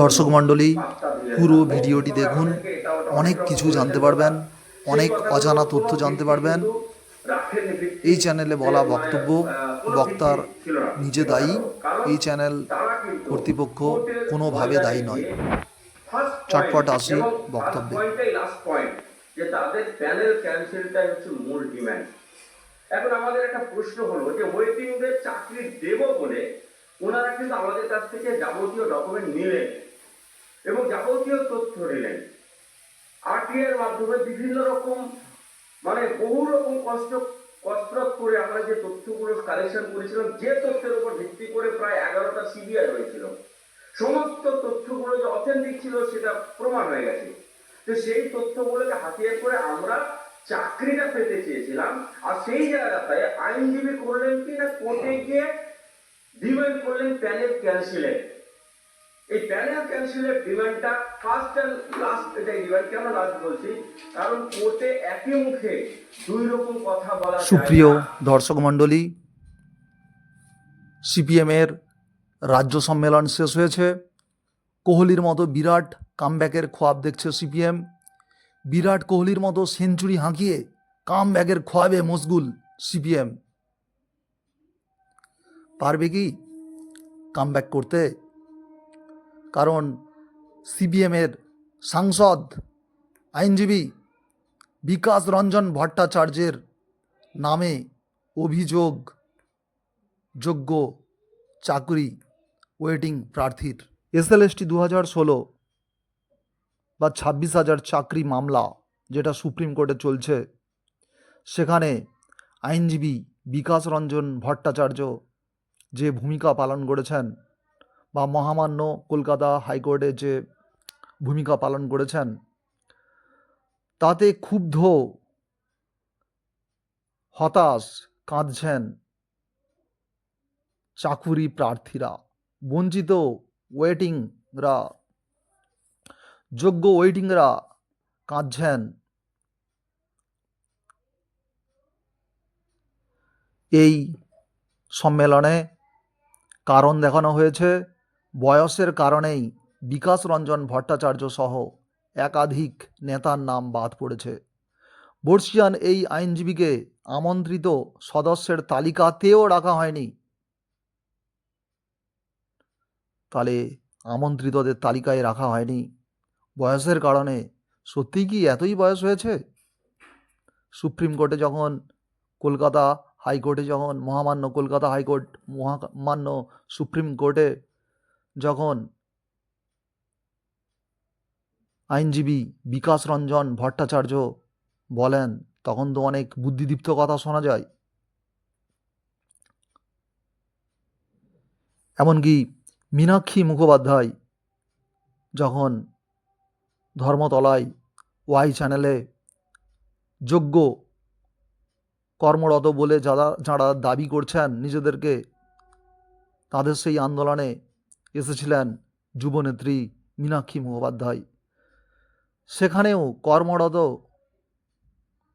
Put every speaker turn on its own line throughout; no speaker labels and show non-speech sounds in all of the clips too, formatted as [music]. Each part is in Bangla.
দর্শক মণ্ডলী, পুরো ভিডিওটি দেখুন। অনেক কিছু জানতে পারবেন, অনেক অজানা তথ্য জানতে পারবেন। এই চ্যানেলে বলা বক্তব্য, বক্তার নিজে দায়ী। এই চ্যানেল কর্তৃপক্ষ কোনোভাবে দায়ী নয়। চটপট আসি বক্তব্যে।
এখন আমাদের একটা প্রশ্ন হলো যে ওয়েটিংদের চাকরি দেব বলে ওনারা কিন্তু আমাদের কাছ থেকে যাবতীয় ডকুমেন্ট নিলেন এবং যাবতীয় তথ্য নিলেন আরটিআর মাধ্যমে বিভিন্ন রকম মানে বহু রকম কষ্ট, কসরত করে আমরা যে তথ্যগুলো কালেকশন করেছিলাম, যে তথ্যের উপর ভিত্তি করে প্রায় এগারোটা সিবিআই হয়েছিল। সমস্ত তথ্যগুলো যে অথেন্টিক ছিল সেটা প্রমাণ হয়ে গেছে। তো সেই তথ্যগুলোকে হাতিয়ার করে আমরা চাকরিটা পেতে চেয়েছিলাম। আর সেই জায়গাটায় আইনজীবী করলেন কি না, কোর্টে গিয়ে ডিমান্ড করলেন প্যানেল ক্যান্সেলের এই প্যানেল ক্যান্সেলের ডিমান্ডটা ফার্স্ট অ্যান্ড লাস্ট এটাই ডিমান্ড কেন লাস্ট বলছি। কারণ কোর্টে একই মুখে দুই রকম কথা বলা
সুপ্রিয়। দর্শক মণ্ডলী সিপিএমের রাজ্য সম্মেলন শেষ হয়েছে। কোহলির মতো বিরাট কামব্যাকের খোয়াব দেখছে সিপিএম বিরাট কোহলির মতো সেঞ্চুরি হাঁকিয়ে কামব্যাকের খোয়াবে মশগুল সিপিএম পারবে কি কামব্যাক করতে? কারণ সিপিএমের সাংসদ, আইনজীবী বিকাশ রঞ্জন ভট্টাচার্যের নামে অভিযোগ, যোগ্য চাকরি ওয়েটিং প্রার্থীর। এসএলএসটি দু হাজার ষোলো বা ছাব্বিশ হাজার চাকরি মামলা যেটা সুপ্রিম কোর্টে চলছে, সেখানে আইনজীবী বিকাশ রঞ্জন ভট্টাচার্য যে ভূমিকা পালন করেছেন বা মহামান্য কলকাতা হাইকোর্টে যে ভূমিকা পালন করেছেন, তাতে ক্ষুব্ধ, হতাশ কাঁদছেন চাকুরি প্রার্থীরা, বঞ্চিত ওয়েটিংরা, যোগ্য ওয়েটিংরা কাঁদছেন। এই সম্মেলনে কারণ দেখানো হয়েছে, বয়সের কারণেই বিকাশ রঞ্জন ভট্টাচার্য সহ একাধিক নেতার নাম বাদ পড়েছে। বর্ষিয়ান এই আইনজীবীকে আমন্ত্রিত সদস্যের তালিকাতেও রাখা হয়নি। তাহলে আমন্ত্রিতদের তালিকায় রাখা হয়নি। বয়সের কারণে সত্যিই কি এতই বয়স হয়েছে? সুপ্রিম কোর্টে যখন কলকাতা হাইকোর্টে যখন, মহামান্য কলকাতা হাইকোর্ট, মহামান্য সুপ্রিম কোর্টে যখন আইনজীবী বিকাশ রঞ্জন ভট্টাচার্য বলেন, তখন তো অনেক বুদ্ধিদীপ্ত কথা শোনা যায়। এমনকি মীনাক্ষী মুখোপাধ্যায় যখন ধর্মতলায় ওয়াই চ্যানেলে যোগ্য কর্মরত বলে যারা যারা দাবি করছেন নিজেদেরকে, তাদের সেই আন্দোলনে এসেছিলেন যুবনেত্রী মীনাক্ষী মুখোপাধ্যায়। সেখানেও কর্মরত,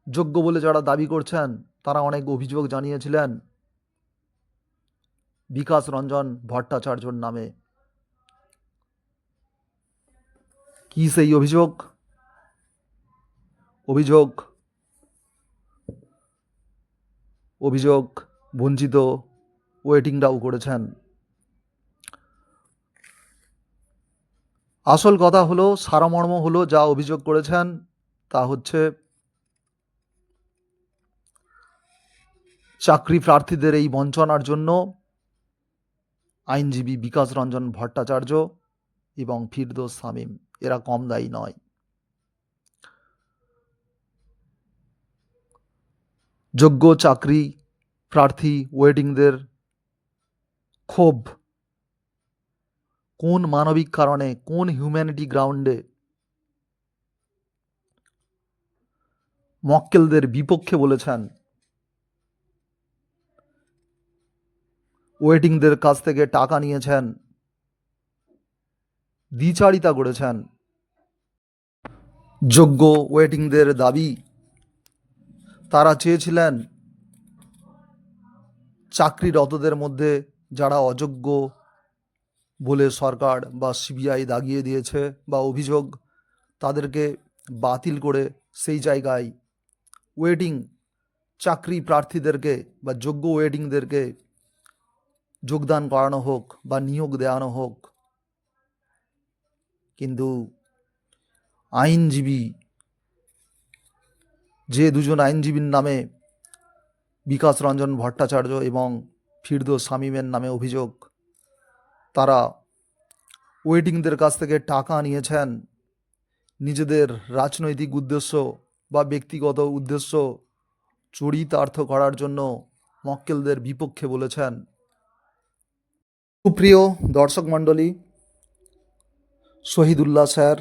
যোগ্য বলে যারা দাবি করছেন, তারা অনেক অভিযোগ জানিয়েছিলেন বিকাশ রঞ্জন ভট্টাচার্যর নামে। কি সেই অভিযোগ? অভিযোগ অভিযোগ বঞ্চিত ওয়েটিংরাও করেছেন। আসল কথা হলো, সারমর্ম হলো যা অভিযোগ করেছেন, তা হচ্ছে চাকরি প্রার্থীদের এই বঞ্চনার জন্য আইনজীবী বিকাশ রঞ্জন ভট্টাচার্য এবং ফিরদোস শামীম। এরা কম দায়ী নয়। যোগ্য চাকরি প্রার্থী ওয়েটিংদের ক্ষোভ। কোন মানবিক কারণে, কোন হিউম্যানিটি গ্রাউন্ডে মক্কেলদের বিপক্ষে বলেছেন ওয়েটিংদের কাছ থেকে টাকা নিয়েছেন, দ্বিচারিতা করেছেন। যোগ্য ওয়েটিংদের দাবি তারা চেয়েছিলেন চাকরিরতদের মধ্যে যারা অযোগ্য বলে সরকার বা সিবিআই দাগিয়ে দিয়েছে বা অভিযোগ তাদেরকে বাতিল করে সেই জায়গায় ওয়েটিং চাকরি প্রার্থীদেরকে বা যোগ্য ওয়েটিংদেরকে যোগদান করানো হোক বা নিয়োগ দেওয়ানো হোক। কিন্তু আইনজীবী যে দুজন আইনজীবীর নামে বিকাশ রঞ্জন ভট্টাচার্য এবং ফিরদোস শামীমের নামে অভিযোগ, তারা ওয়েটিংদের কাছ থেকে টাকা নিয়েছেন। নিজেদের রাজনৈতিক উদ্দেশ্য বা ব্যক্তিগত উদ্দেশ্য চরিতার্থ করার জন্য মক্কেলদের বিপক্ষে বলেছেন। সুপ্রিয় দর্শক মণ্ডলী, শহীদুল্লাহ স্যার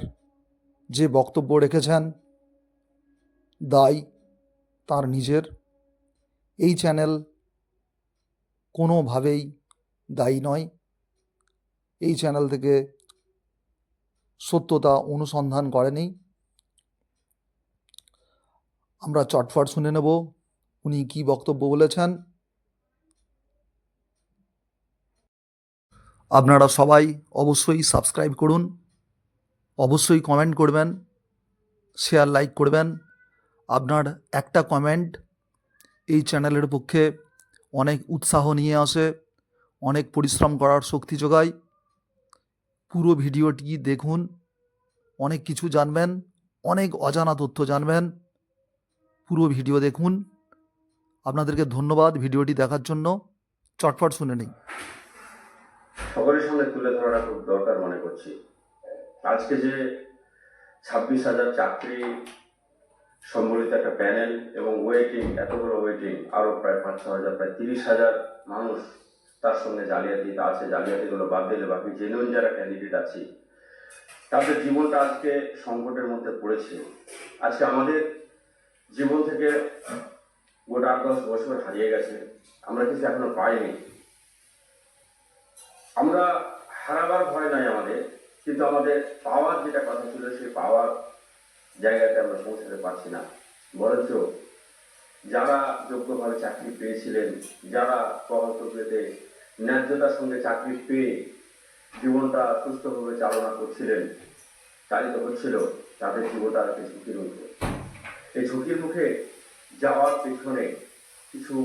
যে বক্তব্য রেখেছেন দায় তার নিজের। এই চ্যানেল কোনোভাবেই দায়ী নয়। এই চ্যানেল থেকে সত্যতা অনুসন্ধান করেনি। আমরা চটফট শুনে নেব উনি কি বক্তব্য বলেছেন। আপনারা সবাই অবশ্যই সাবস্ক্রাইব করুন। অবশ্যই কমেন্ট করবেন শেয়ার লাইক করবেন। আপনার একটা কমেন্ট এই চ্যানেলের পক্ষে অনেক উৎসাহ নিয়ে আসে, অনেক পরিশ্রম করার শক্তি যোগায়। পুরো ভিডিওটি দেখুন, অনেক কিছু জানবেন, অনেক অজানা তথ্য জানবেন। পুরো ভিডিও দেখুন। আপনাদেরকে ধন্যবাদ ভিডিওটি দেখার জন্য। চটপট শুনে নিই
সকলের সামনে তুলে ধরাটা খুব দরকার মনে করছি। আজকে যে ছাব্বিশ হাজার চাকরি সম্বলিত একটা প্যানেল এবং ওয়েটিং, এত বড় ওয়েটিং আরও প্রায় পাঁচ ছ হাজার, প্রায় তিরিশ হাজার মানুষ তার সঙ্গে জালিয়াতি আছে, জালিয়াতিগুলো বাদ দিলে বাকি জেনুইন যারা ক্যান্ডিডেট আছে, তাদের জীবনটা আজকে সংকটের মধ্যে পড়েছে। আজকে আমাদের জীবন থেকে গোটা আট দশ বছর হারিয়ে গেছে, আমরা কিছু এখনও পাইনি। আমরা হারাবার ভয় নাই আমাদের, কিন্তু আমাদের পাওয়ার যেটা কথা ছিল, সেই পাওয়ার জায়গাতে আমরা পৌঁছাতে পারছি না। বরঞ্চ যারা যোগ্যভাবে চাকরি পেয়েছিলেন, যারা কর্মচারীতে ন্যায্যতার সঙ্গে চাকরি পেয়ে জীবনটা সুস্থভাবে চালনা করছিলেন চালিত হচ্ছিল তাদের জীবনটা আজকে ঝুঁকির মুখে। এই ঝুঁকির মুখে যাওয়ার পেছনে কিছু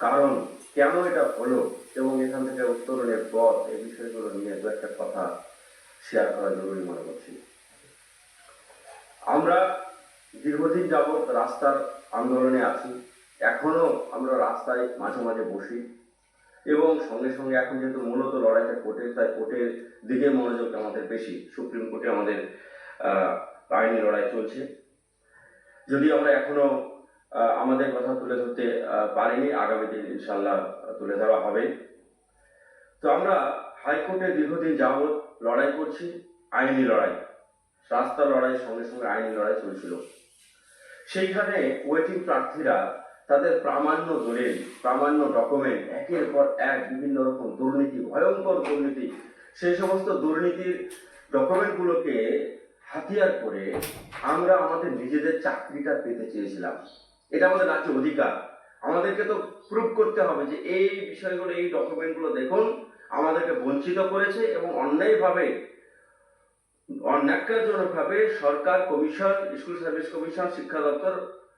কারণ কেন এটা হলো এবং এখান থেকে উত্তরণের পথ এই বিষয়গুলো নিয়ে দু একটা কথা শেয়ার করা জরুরি মনে করছি। আমরা দীর্ঘদিন যাবৎ রাস্তার আন্দোলনে আছি। এখনও আমরা রাস্তায় মাঝে মাঝে বসি। এবং সঙ্গে সঙ্গে এখন যেহেতু মূলত লড়াইটা কোর্টের তাই কোর্টের দিকে মনোযোগ আমাদের বেশি। সুপ্রিম কোর্টে আমাদের আইনি লড়াই চলছে। যদি আমরা এখনও আমাদের কথা তুলে ধরতে পারিনি। আগামী দিন ইনশাল্লাহ তুলে ধরা হবে। তো আমরা হাইকোর্টে দীর্ঘদিন যাবৎ লড়াই করছি, আইনি লড়াই। রাস্তা লড়াই, সঙ্গে সঙ্গে আইনি লড়াই চলছিল। সেইখানে ওয়েটিং প্রার্থীরা তাদের প্রামাণ্য দলিল প্রামাণ্য ডকুমেন্ট একের পর এক বিভিন্ন রকম দুর্নীতি, ভয়ঙ্কর দুর্নীতি, সেই সমস্ত দুর্নীতির ডকুমেন্টগুলোকে হাতিয়ার করে আমরা আমাদের নিজেদের চাকরিটা পেতে চেয়েছিলাম। এটা আমাদের রাজ্য অধিকার। আমাদেরকে তো প্রুভ করতে হবে যে এই বিষয়গুলো, এই ডকুমেন্টগুলো দেখুন, আমাদেরকে বঞ্চিত করেছে এবং অন্যায়ভাবে অন্যাক্কারজনকভাবে সরকার কমিশন স্কুল সার্ভিস কমিশন শিক্ষা দপ্তর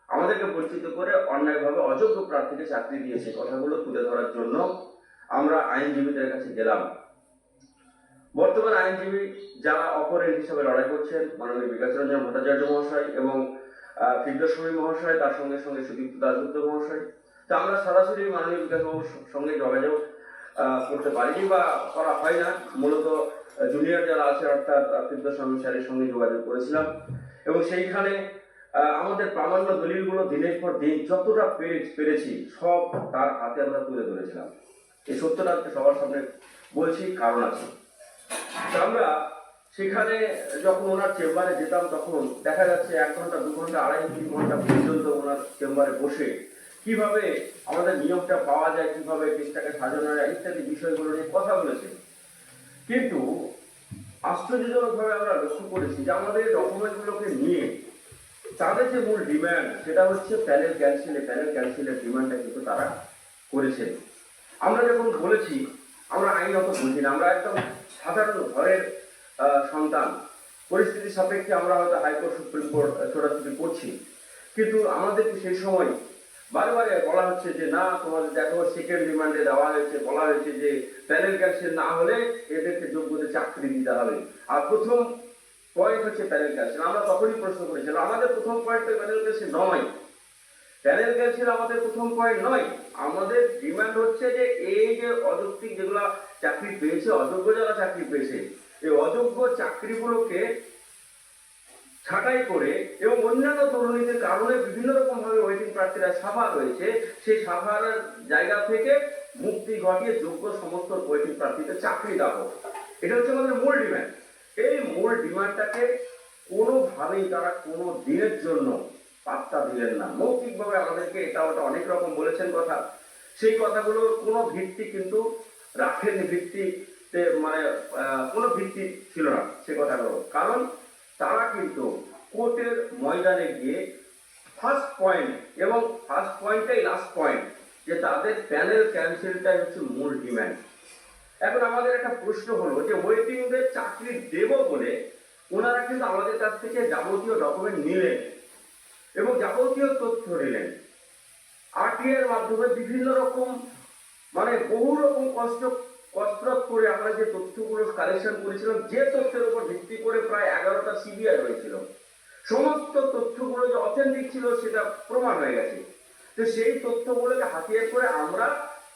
আমাদেরকে বঞ্চিত করে অন্যায়ভাবে অযোগ্য প্রার্থীকে চাকরি দিয়েছে কথাগুলো তুলে ধরার জন্য আমরা আইনজীবীদের কাছে গেলাম। বর্তমান আইনজীবী যারা অপরের হিসাবে লড়াই করছেন মাননীয় বিকাশ রঞ্জন ভট্টাচার্য মহাশয় এবং আহ, মহাশয় তার সঙ্গে সঙ্গে সুদীপ্ত দাসগুপ্ত মহাশয়। তা আমরা সরাসরি মাননীয় বিকাশ বাবুর সঙ্গে যোগাযোগ করতে পারিনি বা করা হয় না। মূলত জুনিয়র যারা আছে, অর্থাৎ ফিরদোসমী স্যারের সঙ্গে যোগাযোগ করেছিলাম। এবং সেইখানে আমাদের প্রামাণ্য দলিলগুলো দিনের পর দিন যতটা পেরে- পেরেছি, সব তার হাতে আমরা তুলে ধরেছিলাম। এই সত্যটা সবার সামনে বলছি, কারণ আছে। আমরা সেখানে যখন ওনার চেম্বারে যেতাম, তখন দেখা যাচ্ছে এক ঘণ্টা, দু ঘণ্টা, আড়াই, তিন ঘণ্টা পর্যন্ত ওনার চেম্বারে বসে কীভাবে আমাদের নিয়োগটা পাওয়া যায়, কীভাবে কেসটাকে সাজানো যায়, ইত্যাদি বিষয়গুলো নিয়ে কথা বলেছে। কিন্তু আশ্চর্যজনকভাবে আমরা লক্ষ্য করেছি যে আমাদের ডকুমেন্টগুলোকে নিয়ে তাদের যে মূল ডিমান্ড সেটা হচ্ছে প্যানেল ক্যান্সেলে প্যানেল ক্যান্সেলের ডিমান্ডটা কিন্তু তারা করেছে আমরা যখন বলেছি, আমরা আইন অত বুঝি না, আমরা একদম সাধারণ ঘরের সন্তান। পরিস্থিতি সাপেক্ষে আমরা হয়তো হাইকোর্ট সুপ্রিম কোর্ট ছোটাছুটি করছি। কিন্তু আমাদেরকে সেই সময় বারে বারে বলা হচ্ছে যে, না, তোমাদের দেখো সেকেন্ড রিমান্ডে দেওয়া হয়েছে, বলা হয়েছে যে প্যানেল ক্যান্সেল না হলে এদেরকে যোগ্যতা চাকরি দিতে হবে। আর প্রথম পয়েন্ট হচ্ছে প্যানেল ক্যান্সেল আমরা তখনই প্রশ্ন করেছিলাম, আমাদের প্রথম পয়েন্ট প্যানেল ক্যান্সেল নয়। প্যানেল ক্যান্সেল আমাদের প্রথম পয়েন্ট নয়। আমাদের ডিমান্ড হচ্ছে যে, এই যে অযৌক্তিক যেগুলো চাকরি পেয়েছে, অযোগ্য যারা চাকরি পেয়েছে, এই অযোগ্য চাকরিগুলোকে ছাঁটাই করে এবং অন্যান্য দুর্নীতির কারণে বিভিন্ন রকম ওয়েটিং সাফা রয়েছে, সেই সাফার জায়গা থেকে মুক্তি ঘটিয়ে যোগ্য সমস্ত ওয়েটিং প্রার্থীদের চাকরি দেওয়া এটা হচ্ছে আমাদের মূল ডিমান্ড এই মূল ডিমান্ডটাকে কোনোভাবেই তারা কোনো দিনের জন্য পাত্তা দিলেন না। মৌখিকভাবে আমাদেরকে এটা ওটা অনেক রকম বলেছেন কথা। সেই কথাগুলোর কোনো ভিত্তি কিন্তু রাখেননি, ভিত্তিতে মানে কোনো ভিত্তি ছিল না সে কথাগুলো। কারণ তারা কিন্তু কোর্টের ময়দানে গিয়ে ফার্স্ট পয়েন্ট এবং ফার্স্ট পয়েন্টটাই লাস্ট পয়েন্ট যে তাদের প্যানেল ক্যান্সেলটাই হচ্ছে মূল ডিম্যান্ড এখন আমাদের একটা প্রশ্ন হলো যে ওয়েটিংদের চাকরি দেব বলে ওনারা কিন্তু আমাদের কাছ থেকে যাবতীয় ডকুমেন্ট নিলেন এবং যাবতীয় তথ্য নিলেন। আরটিআর মাধ্যমে বিভিন্ন রকম মানে বহু রকম কষ্ট, কসরত করে আমরা যে তথ্যগুলো কালেকশন করেছিলাম, যে তথ্যের উপর ভিত্তি করে প্রায় এগারোটা সিবিআই হয়েছিল। সমস্ত তথ্যগুলো যে অথেন্টিক ছিল সেটা প্রমাণ হয়ে গেছে। তো সেই তথ্যগুলোকে হাতিয়ার করে আমরা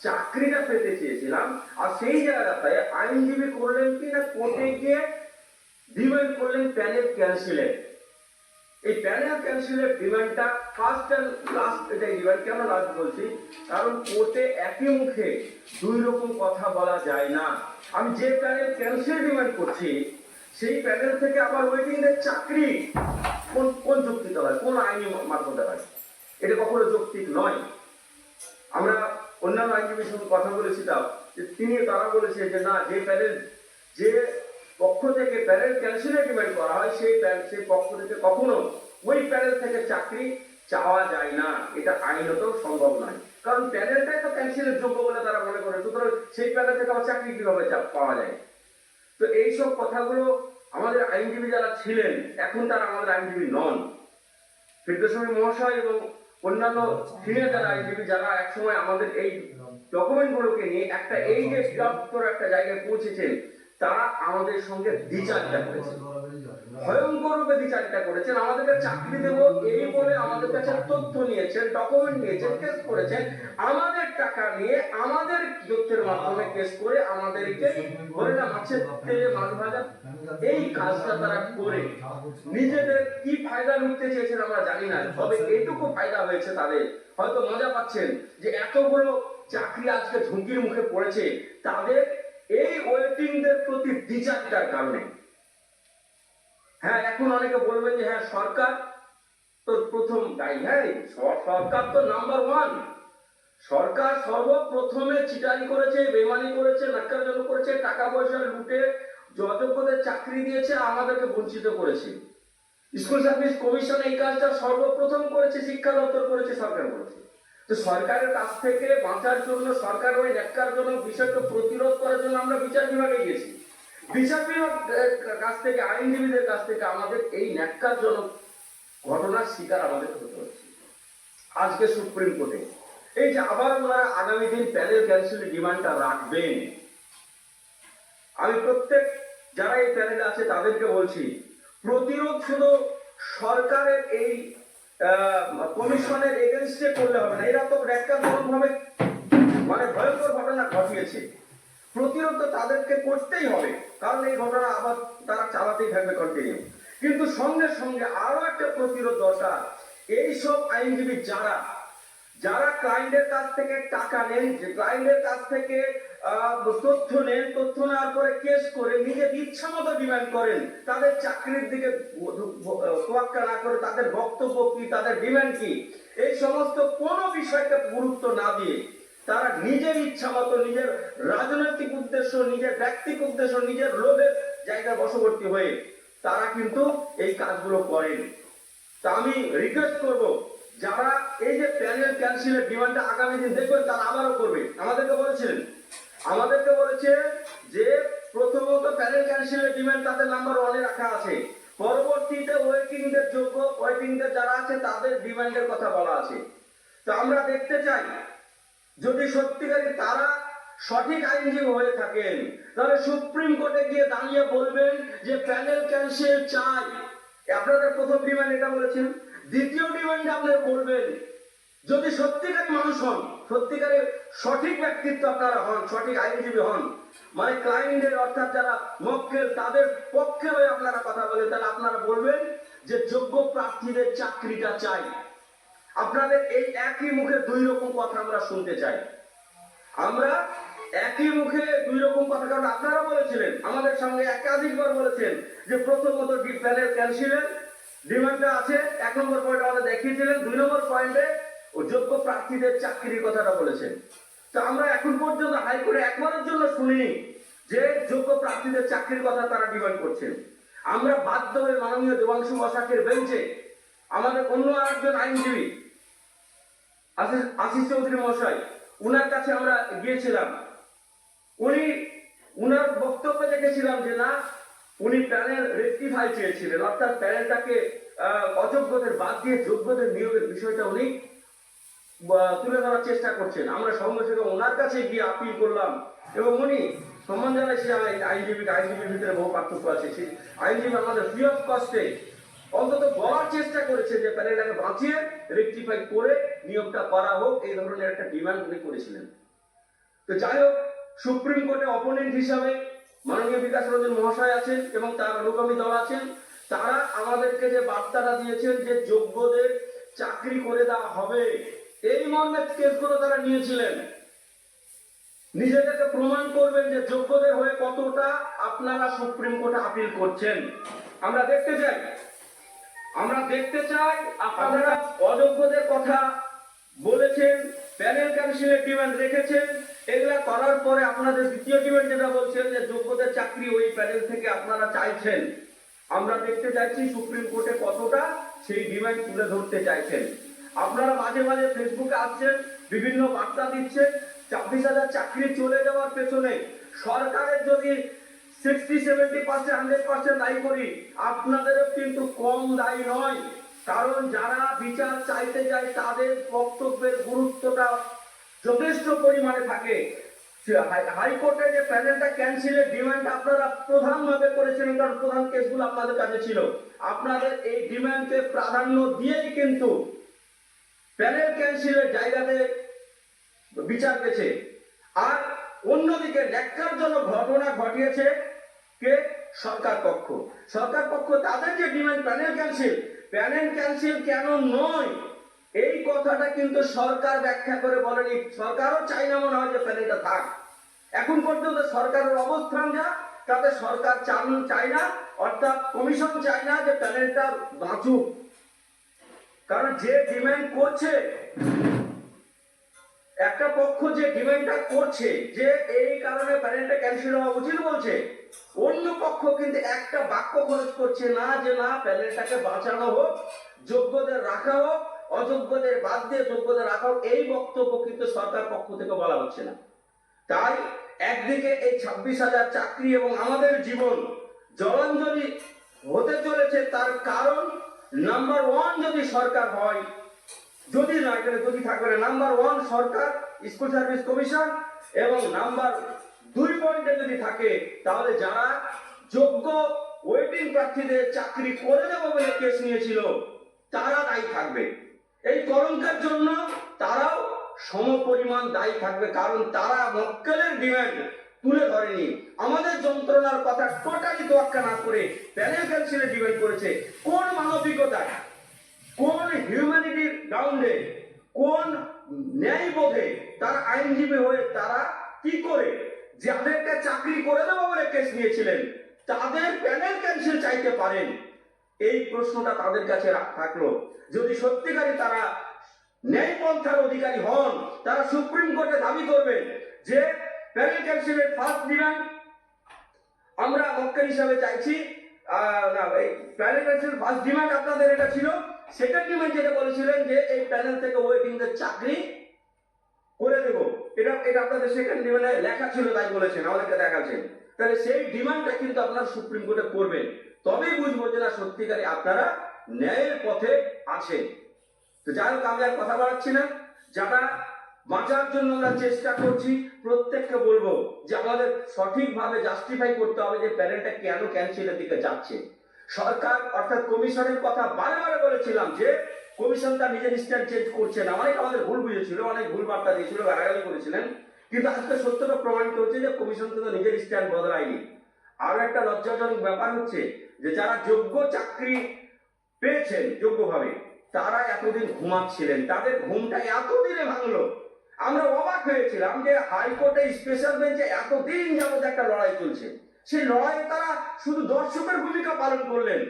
চাকরিটা পেতে চেয়েছিলাম, আর সেই জায়গাটায় আইনজীবী করলেন কি না, কোর্টে গিয়ে ডিমান্ড করলেন প্যানেল ক্যান্সেলের এই প্যানেল ক্যান্সেলের ডিমান্ডটা ফার্স্ট অ্যান্ড লাস্ট এটাই ডিমান্ড কেন লাস্ট বলছি? কারণ কোর্টে একই মুখে দুই রকম কথা বলা যায় না। আমি যে প্যানেল ক্যান্সেল ডিমান্ড করছি সেই প্যানেল থেকে আবার ওয়েটিং এর চাকরি। কোন কোন যুক্তিতে হয়? কোন আইনি মারফতে হয়? এটা কখনো যৌক্তিক নয়। আমরা অন্যান্য আইনজীবীর সঙ্গে কথা বলেছিলাম যে তিনি তারা বলেছে যে না, যে প্যানেল যে পক্ষ থেকে প্যানেল ক্যান্সেলের ডিমান্ড করা হয়, সেই সেই পক্ষ থেকে কখনো ওই প্যানেল থেকে চাকরি চাওয়া যায় না। এটা আইনত সম্ভব নয়। কারণ প্যানেলটাই তো ক্যান্সেলের যোগ্য বলে তারা মনে করে। সুতরাং সেই প্যানেল থেকে আবার চাকরি কীভাবে পাওয়া যায়? তো এইসব কথাগুলো আমাদের আইনজীবী যারা ছিলেন, এখন তারা আমাদের আইনজীবী নন। ফিরদোস্বামী মহাশয় এবং অন্যান্য সিনিয়র যারা আইনজীবী, যারা একসময় আমাদের এই ডকুমেন্ট গুলোকে নিয়ে একটা এই যে একটা জায়গায় পৌঁছেছেন তারা আমাদের সঙ্গে দ্বিচারিতা করেছেন ভয়ঙ্কর রূপে দ্বিচারিতা করেছেন। আমাদেরকে চাকরি দেব এই বলে আমাদের কাছে তথ্য নিয়েছেন ডকুমেন্ট নিয়েছেন কেস করেছেন। আমাদের টাকা নিয়ে আমাদের তথ্যের মাধ্যমে কেস করে আমাদেরকে বলে না মাছের তেলে এই কাজটা তারা করে। নিজেদের কি ফায়দা লুটতে চেয়েছেন আমরা জানি না, তবে এইটুকু ফায়দা হয়েছে তাদের। হয়তো মজা পাচ্ছেন যে এতগুলো চাকরি আজকে ঝুঁকির মুখে পড়েছে। তাদের এই ওয়েটিংদের প্রতি বিচারটার কারণে। হ্যাঁ এখন অনেকে বলবেন যে হ্যাঁ সরকার তো প্রথম দায়ী। হ্যাঁ সরকার তো নাম্বার ওয়ান সরকার সর্বপ্রথমে চিটারি করেছে, বেমানি করেছে নাক্কারজনক করেছে টাকা পয়সা লুটে অযোগ্যদের চাকরি দিয়েছে আমাদেরকে বঞ্চিত করেছে। স্কুল সার্ভিস কমিশন এই কাজটা সর্বপ্রথম করেছে শিক্ষা দপ্তর করেছে, সরকার করেছে। তো সরকারের কাছ থেকে বাঁচার জন্য, সরকার ওই ন্যাক্কারজনক বিষয়কে প্রতিরোধ করার জন্য আমরা বিচার বিভাগে গেছি বিচার বিভাগ এর কাছ থেকে, আইনজীবীদের কাছ থেকে আমাদের এই ন্যাক্কারজনক ঘটনার শিকার আমাদের হতে হচ্ছে। আজকে সুপ্রিম কোর্টে। এই যে আবার ওনারা আগামী দিন প্যানেল ক্যান্সেলের ডিমান্ডটা রাখবেন। আমি প্রত্যেক যারা এই প্যানেলে আছে তাদেরকে বলছি, প্রতিরোধ শুধু সরকারের এই কমিশনের এগেনস্টে করলে হবে না। এরা তো ভাবে মানে ভয়ঙ্কর ঘটনা ঘটিয়েছে। প্রতিরোধ তাদেরকে করতেই হবে। কারণ এই ঘটনা আবার তারা চালাতেই থাকবে কন্টিনিউ কিন্তু সঙ্গে সঙ্গে আরও একটা প্রতিরোধ দরকার। এইসব আইনজীবী যারা যারা ক্লায়েন্টের কাছ থেকে টাকা নেন যে ক্লায়েন্টের কাছ থেকে তথ্য নেন তথ্য নেওয়ার পরে কেস করে, নিজের ইচ্ছা মতো ডিমান্ড করেন, তাদের চাকরির দিকে তোয়াক্কা না করে তাদের বক্তব্য কি, তাদের ডিমান্ড কি, এই সমস্ত কোনো বিষয়কে গুরুত্ব না দিয়ে তারা নিজের ইচ্ছা মতো, নিজের রাজনৈতিক উদ্দেশ্য, নিজের ব্যক্তিক উদ্দেশ্য, নিজের লোভের জায়গায় বশবর্তী হয়ে তারা কিন্তু এই কাজগুলো করেন। তা আমি রিকোয়েস্ট করব যারা এই যে প্যানেল ক্যান্সেলের ডিমান্ডটা আগামী দিন দেখবেন, তারা আবারও করবে। আমাদেরকে বলেছিলেন। আমাদেরকে বলেছে যে প্রথমত প্যানেল ক্যান্সেলের ডিমান্ড তাদের নাম্বার ওয়ানে রাখা আছে। পরবর্তীতে ওয়েটিংদের যোগ্য, ওয়েটিংদের যারা আছে, তাদের ডিমান্ডের কথা বলা আছে। তো আমরা দেখতে চাই, যদি সত্যিকারই তারা সঠিক আইনজীবী হয়ে থাকেন, তাহলে সুপ্রিম কোর্টে গিয়ে দাঁড়িয়ে বলবেন যে প্যানেল ক্যান্সেল চাই। আপনাদের প্রথম ডিমান্ড এটা বলেছেন? দ্বিতীয় ডিমান্ড আপনারা বলবেন, যদি সত্যিকারী মানুষ হন, সত্যিকারের সঠিক ব্যক্তিত্ব আপনারা হন, সঠিক আইনজীবী হন মানে ক্লায়েন্টের অর্থাৎ যারা মক্কেল, তাদের পক্ষে হয়ে আপনারা কথা বলেন, তাহলে আপনারা বলবেন যে যোগ্য প্রার্থীদের চাকরিটা চাই। আপনাদের এই একই মুখে দুই রকম কথা আমরা শুনতে চাই। আমরা একই মুখে দুই রকম কথা, কারণ আপনারা বলেছিলেন, আমাদের সঙ্গে একাধিকবার বলেছেন যে প্রথমত প্যানেল ক্যান্সেলের ডিমান্ডটা আছে, এক নম্বর পয়েন্ট আমাদের দেখিয়েছিলেন, দুই নম্বর পয়েন্টে ও যোগ্য প্রার্থীদের চাকরির কথাটা বলেছেন। তো আমরা এখন পর্যন্ত হাইকোর্টে একবারের জন্য শুনিনি যে যোগ্য প্রার্থীদের চাকরির কথা তারা ডিমান্ড করছেন। আমরা বাধ্য হয়ে মাননীয় দেবাংশু বসাকের বেঞ্চে আমাদের অন্য আরেকজন আইনজীবী, আশিস চৌধুরী মহাশয় উনার কাছে আমরা গিয়েছিলাম। উনি, উনার বক্তব্য দেখেছিলাম যে না উনি প্যানেল রেক্টিফাই চেয়েছিলেন। অর্থাৎ প্যানেলটাকে অযোগ্যদের বাদ দিয়ে যোগ্যদের নিয়োগের বিষয়টা উনি তুলে ধরার চেষ্টা করছেন। আমরা সঙ্গে সঙ্গে ওনার কাছে গিয়ে আপিল করলাম। এবং উনি সম্মান জানাইছি আইন- আইনজীবী, আইনজীবীর ভিতরে বহু পার্থক্য আছে। সেই আইনজীবী আমাদের ফ্রি অফ কস্টে অন্তত বলার চেষ্টা করেছে যে প্যানেলটাকে বাঁচিয়ে রেক্টিফাই করে নিয়োগটা করা হোক। এই ধরনের একটা ডিমান্ড উনি করেছিলেন। তো যাই হোক, সুপ্রিম কোর্টে অপোনেন্ট হিসাবে মাননীয় বিকাশ রঞ্জন মহাশয় আছেন এবং তার অনুগামী দল আছেন। তারা আমাদেরকে যে বার্তাটা দিয়েছেন যে যোগ্যদের চাকরি করে দেওয়া হবে, এই মর্মে কেসগুলো তারা নিয়েছিলেন। নিজেদেরকে প্রমাণ করবেন যে যোগ্যদের হয়ে কতটা আপনারা সুপ্রিম কোর্টে আপিল করছেন। আমরা দেখতে চাই। আমরা দেখতে চাই আপনারা অযোগ্যদের কথা বলেছেন, প্যানেল কাউন্সিলের ডিমান্ড রেখেছেন। এগুলা করার পরে আপনাদের দ্বিতীয় ডিমান্ড যেটা বলছেন যে যোগ্যদের চাকরি ওই প্যানেল থেকে আপনারা চাইছেন। আমরা দেখতে চাইছি সুপ্রিম কোর্টে কতটা সেই ডিমান্ড তুলে ধরতে চাইছেন। আপনারা মাঝে মাঝে ফেসবুকে আসছেন, বিভিন্ন বার্তা দিচ্ছেন, ছাব্বিশ হাজার চাকরি চলে যাওয়ার পেছনে সরকারের যদি sixty seventy percent hundred percent দায়ী করি, আপনাদেরও কিন্তু কম দায়ী নয়। কারণ যারা বিচার চাইতে যায়, তাদের বক্তব্যের গুরুত্বটা যথেষ্ট পরিমাণে থাকে। হাইকোর্টে যে প্যানেলটা ক্যান্সেলের ডিমান্ড আপনারা প্রধানভাবে করেছিলেন, কারণ প্রধান কেসগুলো আপনাদের কাছে ছিল। আপনাদের এই ডিমান্ডকে প্রাধান্য দিয়েই কিন্তু প্যানেল ক্যান্সেলের জায়গাতে বিচার পেয়েছে আর অন্যদিকে ন্যাক্কারজনক ঘটনা ঘটিয়েছে কে? সরকার পক্ষ। সরকার পক্ষ তাদের যে demand panel cancel panel cancel কেন নয়? এই কথাটা কিন্তু সরকার ব্যাখ্যা করে বলেনি। সরকারও চাই না মনে হয় যে প্যানেলটা থাক। এখন পর্যন্ত সরকারের অবস্থান যা, তাতে সরকার চান চায় না, অর্থাৎ কমিশন চায় না যে প্যানেলটা বাঁচুক। কারণ যে ডিমান্ড করছে, একটা পক্ষ যে ডিমান্ডটা করছে, যে এই কারণে প্যানেলটা ক্যান্সেল হওয়া উচিত বলছে, অন্য পক্ষ কিন্তু একটা বাক্য খরচ করছে না যে না, প্যানেলটাকে বাঁচানো হোক, যোগ্যদের রাখা হোক অযোগ্যদের বাদ দিয়ে যোগ্যদের রাখা। এই বক্তব্য কিন্তু সরকার পক্ষ থেকে বলা হচ্ছে না। তাই একদিকে এই ছাব্বিশ হাজার চাকরি এবং আমাদের জীবন জলাঞ্জলি হতে চলেছে, তার কারণ নাম্বার ওয়ান যদি সরকার হয়, যদি না যদি থাকবে নাম্বার ওয়ান সরকার স্কুল সার্ভিস কমিশন এবং নাম্বার দুই পয়েন্টে যদি থাকে, তাহলে যারা যোগ্য ওয়েটিং প্রার্থীদের চাকরি করে দেবো বলে কেস নিয়েছিল, তারা দায়ী থাকবে। এই কলঙ্কের জন্য তারাও সমপরিমাণ দায়ী থাকবে, কারণ তারা মক্কেলের ডিমান্ড তুলে ধরেনি। আমাদের যন্ত্রণার কথা টোটালি তোয়াক্কা না করে প্যানেল ক্যান্সেলের ডিমান্ড করেছে। কোন মানবিকতায়, কোন হিউম্যানিটির গ্রাউন্ডে, কোন ন্যায়বোধে তারা আইনজীবী হয়ে তারা কি করে যাদেরকে চাকরি করে দেবো বলে কেস নিয়েছিলেন, তাদের প্যানেল ক্যান্সেল চাইতে পারেন। এই প্রশ্নটা তাদের কাছে থাকল। যদি সত্যিকারই তারা ন্যায়পন্থার অধিকারী হন, তারা সুপ্রিম কোর্টে দাবি করবেন যে প্যানেল ক্যান্সেলের ফার্স্ট ডিমান্ড আমরা মক্কেল হিসাবে চাইছি প্যানেল ক্যান্সেল ফার্স্ট ডিমান্ড আপনাদের এটা ছিল। সেকেন্ড ডিমান্ড যেটা বলেছিলেন যে এই প্যানেল থেকে ওয়েটিংদের চাকরি করে দেব। এটা এটা আপনাদের সেকেন্ড ডিমান্ডে লেখা ছিল, তাই বলেছেন, আমাদেরকে দেখাচ্ছেন। তাহলে সেই ডিমান্ডটা কিন্তু আপনারা সুপ্রিম কোর্টে করবেন। তবেই বুঝব যে না, সত্যিকারে আপনারা ন্যায়ের পথে আছেন। তো যাই হোক, আমি আর কথা বাড়াচ্ছি না। যারা বাঁচার জন্য আমরা চেষ্টা করছি, প্রত্যেককে বলব যে আমাদের সঠিকভাবে জাস্টিফাই করতে হবে যে প্যানেলটা কেন ক্যান্সেলের দিকে যাচ্ছে। সরকার অর্থাৎ কমিশনের কথা বারে বারে বলেছিলাম যে কমিশন তার নিজের স্ট্যান্ড চেঞ্জ করছে না। অনেক আমাদের ভুল বুঝেছিল, অনেক ভুল বার্তা দিয়েছিল, গালাগালি করেছিলেন। কিন্তু আজকে সত্যটা প্রমাণিত হচ্ছে যে কমিশন কিন্তু নিজের স্ট্যান্ড বদলায়নি। আরও একটা লজ্জাজনক ব্যাপার হচ্ছে যে যারা যোগ্য চাকরি পেয়েছেন যোগ্যভাবে তারা এতদিন ঘুমাচ্ছিলেন। তাদের ঘুমটা এতদিনে ভাঙলো। আমরা অবাক হয়েছিলাম যে হাইকোর্টে স্পেশাল বেঞ্চে এতদিন যাবত একটা লড়াই চলছে। সেই লড়াইয়ে তারা শুধু দর্শকের ভূমিকা পালন করলেন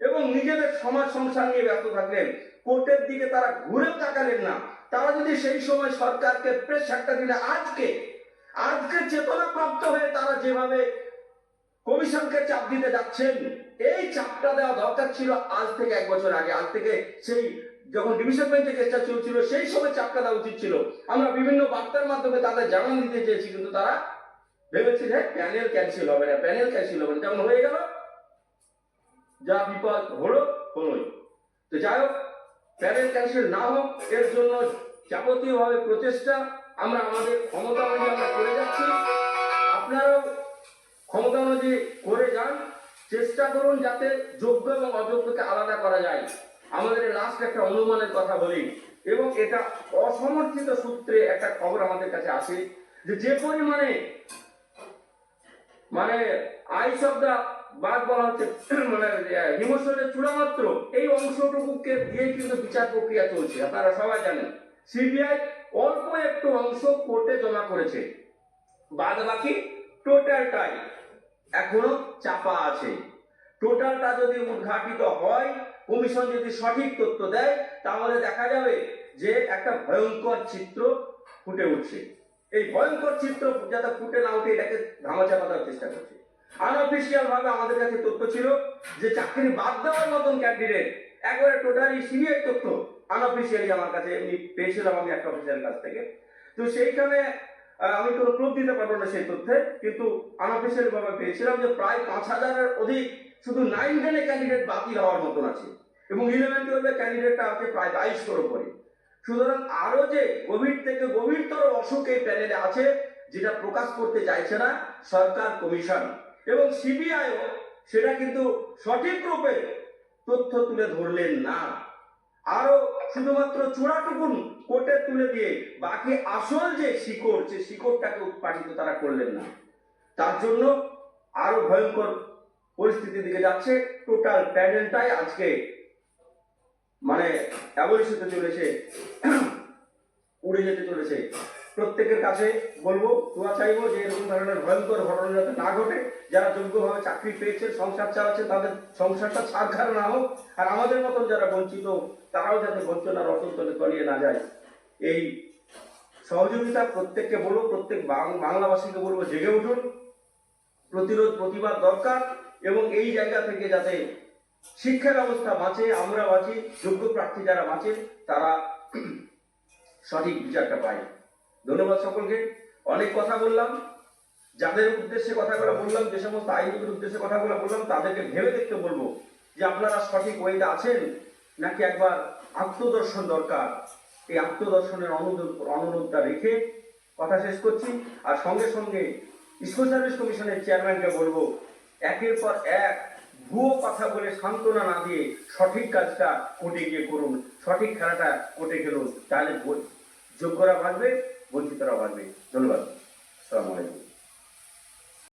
এবং নিজেদের সমাজ সংসার নিয়ে ব্যস্ত থাকলেন। কোর্টের দিকে তারা ঘুরেও তাকালেন না। তারা যদি সেই সময় সরকারকে প্রেশারটা দিলে, আজকে আজকে চেতনা প্রাপ্ত হয়ে তারা যেভাবে কমিশনকে চাপ দিতে যাচ্ছেন এই চাপটা দেওয়া দরকার ছিল আজ থেকে এক বছর আগে। আজ থেকে সেই যখন ডিভিশন বেঞ্চে কেসটা চলছিল, সেই সময় চাপটা দেওয়া উচিত ছিল। আমরা বিভিন্ন বার্তার মাধ্যমে তাদের জানান দিতে চেয়েছি, কিন্তু তারা ভেবেছে যে প্যানেল ক্যান্সেল হবে না প্যানেল ক্যান্সেল হবে না। যেমন হয়ে গেল, যা বিপদ হলো, হলোই। তো যাই হোক প্যানেল ক্যান্সেল না হোক, এর জন্য যাবতীয়ভাবে প্রচেষ্টা আমরা আমাদের ক্ষমতা অনুযায়ী আমরা করে যাচ্ছি। আপনারাও ক্ষমতা অনুযায়ী করে যান। চেষ্টা করুন যাতে যোগ্য এবং অযোগ্যকে আলাদা করা যায়। আমাদের লাস্ট একটা অনুমানের কথা বলি, এবং এটা অসমর্থিত সূত্রে একটা খবর আমাদের কাছে আসে যে যে পরিমাণে মানে আইস অফ দা বাদ বলা হচ্ছে [clears throat] মানে হিমশৈলের চূড়ামাত্র এই অংশটুকুকে দিয়ে কিন্তু বিচার প্রক্রিয়া চলছে। আপনারা সবাই জানেন, সিবিআই অল্প একটু অংশ কোর্টে জমা করেছে বাদ বাকি টোটালটাই এখনও চাপা আছে। টোটালটা যদি উদ্ঘাটিত হয় কমিশন যদি সঠিক তথ্য দেয়, তাহলে দেখা যাবে যে একটা ভয়ঙ্কর চিত্র ফুটে উঠছে। এই ভয়ঙ্কর চিত্র যাতে ফুটে না উঠে এটাকে ধামাচাপা দেওয়ার চেষ্টা করছে। আনঅফিসিয়াল ভাবে আমাদের কাছে তথ্য ছিল যে চাকরি বাদ দেওয়ার মতন ক্যান্ডিডেট একবারে টোটালি সিরিয়াস তথ্য আনঅফিসিয়ালি আমার কাছে এমনি পেয়েছিলাম আমি একটা অফিসিয়াল কাছ থেকে। তো সেইখানে আমি কোনো প্রুফ দিতে পারব না সেই তথ্যে, কিন্তু আনঅফিসিয়াল ভাবে পেয়েছিলাম যে প্রায় পাঁচ হাজারের অধিক শুধু নাইন টেনে ক্যান্ডিডেট বাতিল হওয়ার মতন আছে। এবং ইলেভেন টুয়েলভে ক্যান্ডিডেটটা আছে প্রায় বাইশশোর উপরে। সুতরাং আরও যে গভীর থেকে গভীরতর অসুখ এই প্যানেলে আছে, যেটা প্রকাশ করতে চাইছে না সরকার কমিশন এবং সিবিআইও সেটা কিন্তু সঠিক রূপে তথ্য তুলে ধরলেন না। আরও শুধুমাত্র চূড়াটুকুন কোটে তুলে দিয়ে বাকি আসল যে শিকড়, যে শিকড়টাকে উৎপাদিত তারা করলেন না। তার জন্য আরও ভয়ঙ্কর পরিস্থিতির দিকে যাচ্ছে। টোটাল প্যানেলটাই আজকে মানে অ্যাবলিশ হতে চলেছে, উড়ে যেতে চলেছে। প্রত্যেকের কাছে বলব, দোয়া চাইব যে এরকম ধরনের ভয়ঙ্কর ঘটনা যাতে না ঘটে, যারা যোগ্যভাবে চাকরি পেয়েছে, সংসার চালাচ্ছে, তাদের সংসারটা ছাড়খার না হোক, আর আমাদের মতন যারা বঞ্চিত, তারাও যাতে বঞ্চনার অসন্তলে তলিয়ে না যায়। এই সহযোগিতা প্রত্যেককে বলব, প্রত্যেক বাংলাবাসীকে বলব, জেগে উঠুন। প্রতিরোধ, প্রতিবাদ দরকার এবং এই জায়গা থেকে যাতে শিক্ষা ব্যবস্থা বাঁচে, আমরা বাঁচি, যোগ্য প্রার্থী যারা বাঁচে, তারা সঠিক বিচারটা পায়। ধন্যবাদ সকলকে। অনেক কথা বললাম। যাদের উদ্দেশ্যে কথাগুলো বললাম, যে সমস্ত আইনজীবীর উদ্দেশ্যে কথাগুলো বললাম, তাদেরকে ভেবে দেখতে বলব যে আপনারা সঠিক ওয়েতে আছেন নাকি একবার আত্মদর্শন দরকার। এই আত্মদর্শনের অনুরোধ অনুরোধটা রেখে কথা শেষ করছি। আর সঙ্গে সঙ্গে স্কুল সার্ভিস কমিশনের চেয়ারম্যানকে বলব, একের পর এক ভুয়ো কথা বলে সান্ত্বনা না দিয়ে সঠিক কাজটা কোর্টে গিয়ে করুন, সঠিক খেলাটা কোর্টে খেলুন, তাহলে যোগ্যরা বাঁচবে। बोल रहा तरह धन्यवाद। अलैक्म